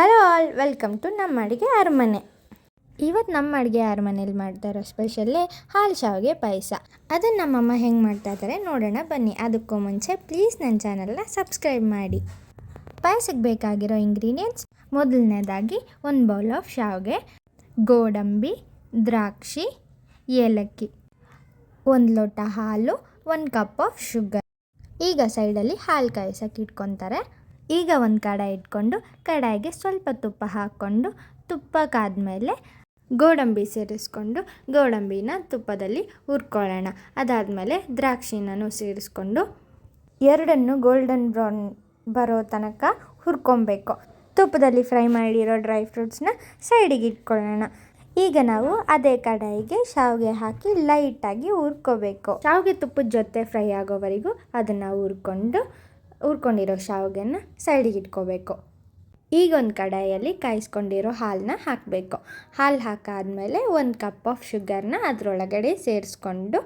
Hello all welcome to ನಮ್ಮ ಅಡುಗೆ ಅರಮನೆ. ಇವತ್ತು ನಮ್ಮ ಅಡುಗೆ ಅರಮನೆಯಲ್ಲಿ ಮಾಡ್ತಾ ಇರೋ ಸ್ಪೆಷಲ್ಲೇ ಹಾಲು ಶಾವಿಗೆ ಪಾಯಸ. ಅದನ್ನು ನಮ್ಮಮ್ಮ ಹೆಂಗೆ ಮಾಡ್ತಾ ಇದ್ದಾರೆ ನೋಡೋಣ, ಬನ್ನಿ. ಅದಕ್ಕೂ ಮುಂಚೆ ಪ್ಲೀಸ್ ನನ್ನ ಚಾನಲ್ನ ಸಬ್ಸ್ಕ್ರೈಬ್ ಮಾಡಿ. ಪಾಯಸಕ್ಕೆ ಬೇಕಾಗಿರೋ ಇಂಗ್ರೀಡಿಯೆಂಟ್ಸ್ ಮೊದಲನೇದಾಗಿ ಒಂದು ಬೌಲ್ ಆಫ್ ಶಾವಿಗೆ, ಗೋಡಂಬಿ, ದ್ರಾಕ್ಷಿ, ಏಲಕ್ಕಿ, ಒಂದು ಲೋಟ ಹಾಲು, ಒಂದು ಕಪ್ ಆಫ್ ಶುಗರ್ ಈಗ ಸೈಡಲ್ಲಿ ಹಾಲು ಕಾಯಿಸೋಕೆ ಇಟ್ಕೊತಾರೆ. ಈಗ ಒಂದು ಕಡಾಯಿ ಇಟ್ಕೊಂಡು ಕಡಾಯಿಗೆ ಸ್ವಲ್ಪ ತುಪ್ಪ ಹಾಕ್ಕೊಂಡು ತುಪ್ಪ ಕಾದ್ಮೇಲೆ ಗೋಡಂಬಿ ಸೇರಿಸ್ಕೊಂಡು ಗೋಡಂಬಿನ ತುಪ್ಪದಲ್ಲಿ ಹುರ್ಕೊಳ್ಳೋಣ. ಅದಾದಮೇಲೆ ದ್ರಾಕ್ಷಿನೂ ಸೇರಿಸ್ಕೊಂಡು ಎರಡನ್ನು ಗೋಲ್ಡನ್ ಬ್ರೌನ್ ಬರೋ ತನಕ ಹುರ್ಕೊಬೇಕು. ತುಪ್ಪದಲ್ಲಿ ಫ್ರೈ ಮಾಡಿರೋ ಡ್ರೈ ಫ್ರೂಟ್ಸ್ನ ಸೈಡಿಗೆ ಇಟ್ಕೊಳ್ಳೋಣ. ಈಗ ನಾವು ಅದೇ ಕಡಾಯಿಗೆ ಶಾವಿಗೆ ಹಾಕಿ ಲೈಟಾಗಿ ಹುರ್ಕೋಬೇಕು. ಶಾವಿಗೆ ತುಪ್ಪದ ಜೊತೆ ಫ್ರೈ ಆಗೋವರೆಗೂ ಅದನ್ನು ಹುರ್ಕೊಂಡು ಹುರ್ಕೊಂಡಿರೋ ಶಾವಿಗೆನ ಸೈಡಿಗೆ ಇಟ್ಕೋಬೇಕು. ಈಗ ಒಂದು ಕಡಾಯಲ್ಲಿ ಕಾಯಿಸ್ಕೊಂಡಿರೋ ಹಾಲನ್ನ ಹಾಕಬೇಕು. ಹಾಲು ಹಾಕಾದಮೇಲೆ ಒಂದು ಕಪ್ ಆಫ್ ಶುಗರ್ನ ಅದರೊಳಗಡೆ ಸೇರಿಸ್ಕೊಂಡು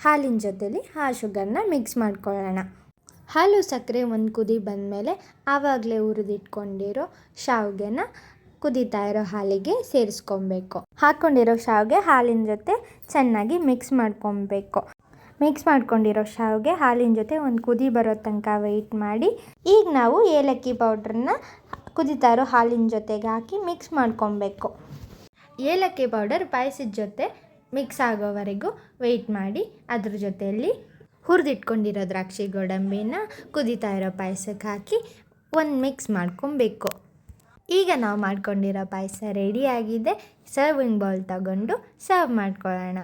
ಹಾಲಿನ ಜೊತೆಲಿ ಆ ಶುಗರ್ನ ಮಿಕ್ಸ್ ಮಾಡ್ಕೊಳ್ಳೋಣ. ಹಾಲು ಸಕ್ಕರೆ ಒಂದು ಕುದಿ ಬಂದಮೇಲೆ ಆವಾಗಲೇ ಹುರಿದಿಟ್ಕೊಂಡಿರೋ ಶಾವಿಗೆನ ಕುದಿತಾ ಇರೋ ಹಾಲಿಗೆ ಸೇರಿಸ್ಕೊಬೇಕು. ಹಾಕ್ಕೊಂಡಿರೋ ಶಾವಿಗೆ ಹಾಲಿನ ಜೊತೆ ಚೆನ್ನಾಗಿ ಮಿಕ್ಸ್ ಮಾಡ್ಕೊಬೇಕು. ಮಿಕ್ಸ್ ಮಾಡ್ಕೊಂಡಿರೋ ಶಾವಿಗೆ ಹಾಲಿನ ಜೊತೆ ಒಂದು ಕುದಿ ಬರೋ ತನಕ ವೆಯ್ಟ್ ಮಾಡಿ. ಈಗ ನಾವು ಏಲಕ್ಕಿ ಪೌಡ್ರನ್ನ ಕುದಿತಾ ಇರೋ ಹಾಲಿನ ಜೊತೆಗೆ ಹಾಕಿ ಮಿಕ್ಸ್ ಮಾಡ್ಕೊಬೇಕು. ಏಲಕ್ಕಿ ಪೌಡರ್ ಪಾಯಸದ ಜೊತೆ ಮಿಕ್ಸ್ ಆಗೋವರೆಗೂ ವೆಯ್ಟ್ ಮಾಡಿ. ಅದ್ರ ಜೊತೆಯಲ್ಲಿ ಹುರಿದಿಟ್ಕೊಂಡಿರೋ ದ್ರಾಕ್ಷಿ ಗೋಡಂಬಿನ ಕುದಿತಾ ಇರೋ ಪಾಯಸಕ್ಕೆ ಹಾಕಿ ಒಂದು ಮಿಕ್ಸ್ ಮಾಡ್ಕೊಬೇಕು. ಈಗ ನಾವು ಮಾಡ್ಕೊಂಡಿರೋ ಪಾಯಸ ರೆಡಿಯಾಗಿದೆ ಸರ್ವಿಂಗ್ ಬೌಲ್ ತಗೊಂಡು ಸರ್ವ್ ಮಾಡ್ಕೊಳ್ಳೋಣ.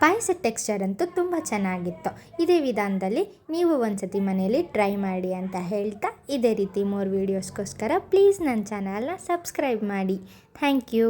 ಪಾಯಸದ ಟೆಕ್ಸ್ಚರ್ ಅಂತೂ ತುಂಬ ಚೆನ್ನಾಗಿತ್ತು. ಇದೇ ವಿಧಾನದಲ್ಲಿ ನೀವು ಒಂದ್ಸತಿ ಮನೆಯಲ್ಲಿ ಟ್ರೈ ಮಾಡಿ ಅಂತ ಹೇಳ್ತಾ ಇದೇ ರೀತಿ ಮೋರ್ ವೀಡಿಯೋಸ್ಗೋಸ್ಕರ ಪ್ಲೀಸ್ ನನ್ನ ಚಾನಲ್ನ ಸಬ್ಸ್ಕ್ರೈಬ್ ಮಾಡಿ. Thank you